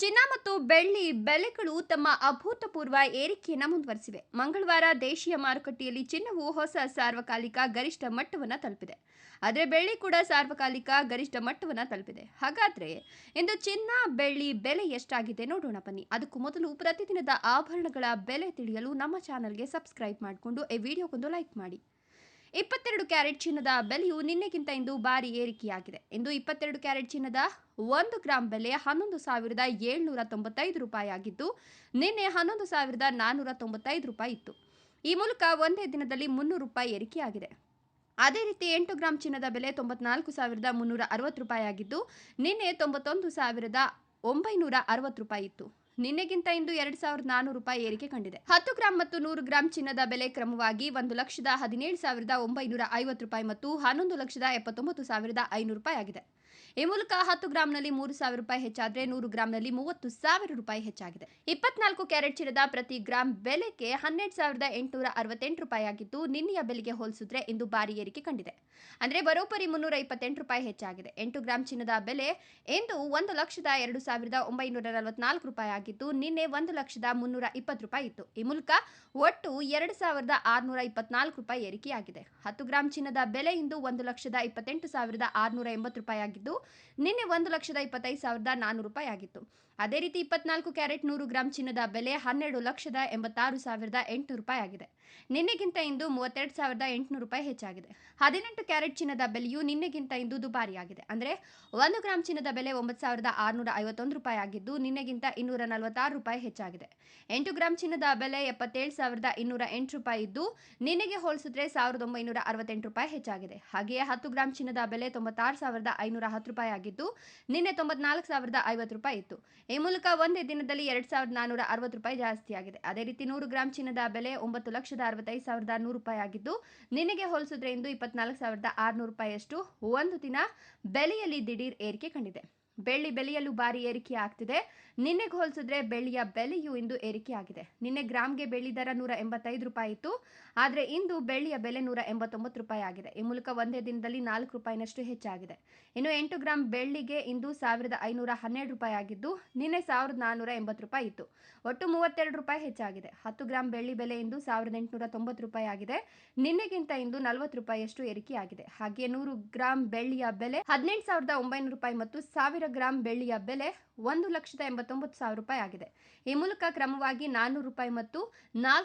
ಚಿನ್ನ ಮತ್ತು ಬೆಳ್ಳಿ ಬೆಲೆಗಳು ತಮ್ಮ ಅಭೂತಪೂರ್ವ ಏರಿಕೆಯನ್ನು ಮುಂದುವರೆಸಿವೆ. ಮಂಗಳವಾರ ದೇಶೀಯ ಮಾರುಕಟ್ಟೆಯಲ್ಲಿ ಚಿನ್ನವು ಹೊಸ ಸಾರ್ವಕಾಲಿಕ ಗರಿಷ್ಠ ಮಟ್ಟವನ್ನು ತಲುಪಿದೆ. ಆದರೆ ಬೆಳ್ಳಿ ಕೂಡ ಸಾರ್ವಕಾಲಿಕ ಗರಿಷ್ಠ ಮಟ್ಟವನ್ನು ತಲುಪಿದೆ. ಹಾಗಾದ್ರೆ ಇಂದು ಚಿನ್ನ ಬೆಳ್ಳಿ ಬೆಲೆ ಎಷ್ಟಾಗಿದೆ ನೋಡೋಣ ಬನ್ನಿ. ಅದಕ್ಕೂ ಮೊದಲು ಪ್ರತಿದಿನದ ಆಭರಣಗಳ ಬೆಲೆ ತಿಳಿಯಲು ನಮ್ಮ ಚಾನಲ್ಗೆ ಸಬ್ಸ್ಕ್ರೈಬ್ ಮಾಡಿಕೊಂಡು ಈ ವಿಡಿಯೋಗೊಂದು ಲೈಕ್ ಮಾಡಿ. ಇಪ್ಪತ್ತೆರಡು ಕ್ಯಾರೆಟ್ ಚಿನ್ನದ ಬೆಲೆಯು ನಿನ್ನೆಗಿಂತ ಇಂದು ಭಾರಿ ಏರಿಕೆಯಾಗಿದೆ. ಇಂದು ಇಪ್ಪತ್ತೆರಡು ಕ್ಯಾರೆಟ್ ಚಿನ್ನದ ಒಂದು ಗ್ರಾಂ ಬೆಲೆ ಹನ್ನೊಂದು ಸಾವಿರದ ಏಳ್ನೂರ ತೊಂಬತ್ತೈದು ರೂಪಾಯಿ ಆಗಿದ್ದು, ನಿನ್ನೆ ಹನ್ನೊಂದು ಸಾವಿರದ ನಾನ್ನೂರ ತೊಂಬತ್ತೈದು ರೂಪಾಯಿ ಇತ್ತು. ಈ ಮೂಲಕ ಒಂದೇ ದಿನದಲ್ಲಿ ಮುನ್ನೂರು ರೂಪಾಯಿ ಏರಿಕೆಯಾಗಿದೆ. ಅದೇ ರೀತಿ ಎಂಟು ಗ್ರಾಂ ಚಿನ್ನದ ಬೆಲೆ ತೊಂಬತ್ನಾಲ್ಕು ಸಾವಿರದ ಮುನ್ನೂರ ಅರವತ್ತು ರೂಪಾಯಿ ಆಗಿದ್ದು, ನಿನ್ನೆ ತೊಂಬತ್ತೊಂದು ಸಾವಿರದ ಒಂಬೈನೂರ ಅರವತ್ತು ರೂಪಾಯಿ ಇತ್ತು. ನಿನ್ನೆಗಿಂತ ಇಂದು ಎರಡು ಸಾವಿರದ ನಾನೂರು ರೂಪಾಯಿ ಏರಿಕೆ ಕಂಡಿದೆ. ಹತ್ತು ಗ್ರಾಂ ಮತ್ತು ನೂರು ಗ್ರಾಂ ಚಿನ್ನದ ಬೆಲೆ ಕ್ರಮವಾಗಿ ಒಂದು ಲಕ್ಷದ ಹದಿನೇಳು ಸಾವಿರದ ಒಂಬೈನೂರ ಐವತ್ತು ರೂಪಾಯಿ ಮತ್ತು ಹನ್ನೊಂದು ಲಕ್ಷದ ಎಪ್ಪತ್ತೊಂಬತ್ತು ಸಾವಿರದ ಐನೂರು ರೂಪಾಯಿ ಆಗಿದೆ. ಈ ಮೂಲಕ ಹತ್ತು ಗ್ರಾಂನಲ್ಲಿ ಮೂರು ಸಾವಿರ ರೂಪಾಯಿ ಹೆಚ್ಚಾದರೆ ನೂರು ಗ್ರಾಂನಲ್ಲಿ ಮೂವತ್ತು ಸಾವಿರ ರೂಪಾಯಿ ಹೆಚ್ಚಾಗಿದೆ. ಇಪ್ಪತ್ನಾಲ್ಕು ಕ್ಯಾರೆಟ್ ಚಿನ್ನದ ಪ್ರತಿ ಗ್ರಾಂ ಬೆಲೆಗೆ ಹನ್ನೆರಡು ಸಾವಿರದ ಎಂಟುನೂರ ಅರವತ್ತೆಂಟು ರೂಪಾಯಿ ಆಗಿದ್ದು, ನಿನ್ನೆಯ ಬೆಲೆಗೆ ಹೋಲಿಸಿದ್ರೆ ಇಂದು ಭಾರಿ ಏರಿಕೆ ಕಂಡಿದೆ. ಅಂದರೆ ಬರೋಬ್ಬರಿ ಮುನ್ನೂರ ಇಪ್ಪತ್ತೆಂಟು ರೂಪಾಯಿ ಹೆಚ್ಚಾಗಿದೆ. ಎಂಟು ಗ್ರಾಂ ಚಿನ್ನದ ಬೆಲೆ ಇಂದು ಒಂದು ಲಕ್ಷದ ಎರಡು ಸಾವಿರದ ಒಂಬೈನೂರ ನಲವತ್ನಾಲ್ಕು ರೂಪಾಯಿ ಆಗಿದ್ದು, ನಿನ್ನೆ ಒಂದು ಲಕ್ಷದ ಮುನ್ನೂರ ಇಪ್ಪತ್ತು ರೂಪಾಯಿ ಇತ್ತು. ಈ ಮೂಲಕ ಒಟ್ಟು ಎರಡು ಸಾವಿರದ ಆರುನೂರ ಇಪ್ಪತ್ನಾಲ್ಕು ರೂಪಾಯಿ ಏರಿಕೆಯಾಗಿದೆ. ಹತ್ತು ಗ್ರಾಂ ಚಿನ್ನದ ಬೆಲೆ ಇಂದು ಒಂದು ಲಕ್ಷದ ಇಪ್ಪತ್ತೆಂಟು ಸಾವಿರದ ಆರುನೂರ ಎಂಬತ್ತು ರೂಪಾಯಿ ಆಗಿದ್ದು ನಿನ್ನೆ ಒಂದು ಲಕ್ಷದ ಇಪ್ಪತ್ತೈದು ಸಾವಿರದ ನಾನ್ನೂರು ರೂಪಾಯಿ ಆಗಿತ್ತು. ಅದೇ ರೀತಿ ಇಪ್ಪತ್ನಾಲ್ಕು ಕ್ಯಾರೆಟ್ ನೂರು ಗ್ರಾಂ ಚಿನ್ನದ ಬೆಲೆ ಹನ್ನೆರಡು ಲಕ್ಷದ ಎಂಬತ್ತಾರು ಸಾವಿರದ ಎಂಟುನೂರು ರೂಪಾಯಿ ಆಗಿದೆ. ನಿನ್ನೆಗಿಂತ ಇಂದು ಮೂವತ್ತೆರಡು ಸಾವಿರದ ಎಂಟುನೂರು ರೂಪಾಯಿ ಹೆಚ್ಚಾಗಿದೆ. ಹದಿನೆಂಟು ಕ್ಯಾರೆಟ್ ಚಿನ್ನದ ಬೆಲೆಯು ನಿನ್ನೆಗಿಂತ ಇಂದು ದುಬಾರಿಯಾಗಿದೆ. ಅಂದರೆ ಒಂದು ಗ್ರಾಂ ಚಿನ್ನದ ಬೆಲೆ ಒಂಬತ್ತು ಸಾವಿರದ ಆರುನೂರ ಐವತ್ತೊಂದು ರೂಪಾಯಿ ಆಗಿದ್ದು, ನಿನ್ನೆಗಿಂತ ಇನ್ನೂರ ನಲವತ್ತಾರು ರೂಪಾಯಿ ಹೆಚ್ಚಾಗಿದೆ. ಎಂಟು ಗ್ರಾಂ ಚಿನ್ನದ ಬೆಲೆ ಎಪ್ಪತ್ತೇಳು ಸಾವಿರದ ಇನ್ನೂರ ಎಂಟು ರೂಪಾಯಿ ಇದ್ದು, ನಿನ್ನೆಗೆ ಹೋಲಿಸಿದ್ರೆ ಸಾವಿರದ ಒಂಬೈನೂರ ಅರವತ್ತೆಂಟು ರೂಪಾಯಿ ಹೆಚ್ಚಾಗಿದೆ. ಹಾಗೆಯೇ ಹತ್ತು ಗ್ರಾಂ ಚಿನ್ನದ ಬೆಲೆ ತೊಂಬತ್ತಾರು ಸಾವಿರದ ಐನೂರ ಹತ್ತು ರೂಪಾಯಿ ಆಗಿದ್ದು, ನಿನ್ನೆ ತೊಂಬತ್ನಾಲ್ಕು ಸಾವಿರದ ಐವತ್ತು ರೂಪಾಯಿ ಇತ್ತು. ಈ ಮೂಲಕ ಒಂದೇ ದಿನದಲ್ಲಿ ಎರಡು ಸಾವಿರದ ನಾನ್ನೂರ ಅರವತ್ತು ರೂಪಾಯಿ ಜಾಸ್ತಿ ಆಗಿದೆ ಅದೇ ರೀತಿ ನೂರು ಗ್ರಾಂ ಚಿನ್ನದ ಬೆಲೆ ಒಂಬತ್ತು ಲಕ್ಷದ ಅರವತ್ತೈದು ಸಾವಿರದ ನೂರು ರೂಪಾಯಿ ಆಗಿದ್ದು ನಿನ್ನೆಗೆ ಹೋಲಿಸಿದ್ರೆ ಇಂದು ಇಪ್ಪತ್ನಾಲ್ಕು ಸಾವಿರದ ಆರುನೂರು ರೂಪಾಯಿಯಷ್ಟು ಒಂದು ದಿನ ಬೆಲೆಯಲ್ಲಿ ದಿಢೀರ್ ಏರಿಕೆ ಕಂಡಿದೆ. ಬೆಳ್ಳಿ ಬೆಲೆಯಲ್ಲೂ ಭಾರಿ ಏರಿಕೆ ಆಗ್ತಿದೆ. ನಿನ್ನೆಗೆ ಹೋಲಿಸಿದ್ರೆ ಬೆಳ್ಳಿಯ ಬೆಲೆಯು ಇಂದು ಏರಿಕೆಯಾಗಿದೆ ನಿನ್ನೆ ಗ್ರಾಮ್ಗೆ ಬೆಳ್ಳಿ ದರ ನೂರ ಎಂಬತ್ತೈದು ರೂಪಾಯಿ ಇತ್ತು. ಆದರೆ ಇಂದು ಬೆಳ್ಳಿಯ ಬೆಲೆ ನೂರ ಎಂಬತ್ತೊಂಬತ್ತು ರೂಪಾಯಿ ಆಗಿದೆ. ಈ ಮೂಲಕ ಒಂದೇ ದಿನದಲ್ಲಿ ನಾಲ್ಕು ರೂಪಾಯಿನಷ್ಟು ಹೆಚ್ಚಾಗಿದೆ. ಇನ್ನು ಎಂಟು ಗ್ರಾಂ ಬೆಳ್ಳಿಗೆ ಇಂದು ಸಾವಿರದ ಐನೂರ ಹನ್ನೆರಡು ರೂಪಾಯಿ ಆಗಿದ್ದು, ನಿನ್ನೆ ಸಾವಿರದ ನಾನ್ನೂರ ಎಂಬತ್ತು ರೂಪಾಯಿ ಇತ್ತು. ಒಟ್ಟು ಮೂವತ್ತೆರಡು ರೂಪಾಯಿ ಹೆಚ್ಚಾಗಿದೆ. ಹತ್ತು ಗ್ರಾಂ ಬೆಳ್ಳಿ ಬೆಲೆ ಇಂದು ಸಾವಿರದ ಎಂಟುನೂರ ತೊಂಬತ್ತು ರೂಪಾಯಿ ಆಗಿದೆ. ನಿನ್ನೆಗಿಂತ ಇಂದು ನಲವತ್ತು ರೂಪಾಯಿಯಷ್ಟು ಏರಿಕೆಯಾಗಿದೆ. ಹಾಗೆಯೇ ನೂರು ಗ್ರಾಂ ಬೆಳ್ಳಿಯ ಬೆಲೆ ಹದಿನೆಂಟು ಸಾವಿರದ ಒಂಬೈನೂರು ರೂಪಾಯಿ ಮತ್ತು ಸಾವಿರ ಗ್ರಾಂ ಬೆಳ್ಳಿಯ ಬೆಲೆ ಒಂದು ಲಕ್ಷದ ಎಂಬತ್ತೊಂಬತ್ತು ಸಾವಿರ ರೂಪಾಯಿ ಆಗಿದೆ. ಈ ಮೂಲಕ ಕ್ರಮವಾಗಿ ನಾನ್ನೂರು ರೂಪಾಯಿ ಮತ್ತು ನಾಲ್ಕು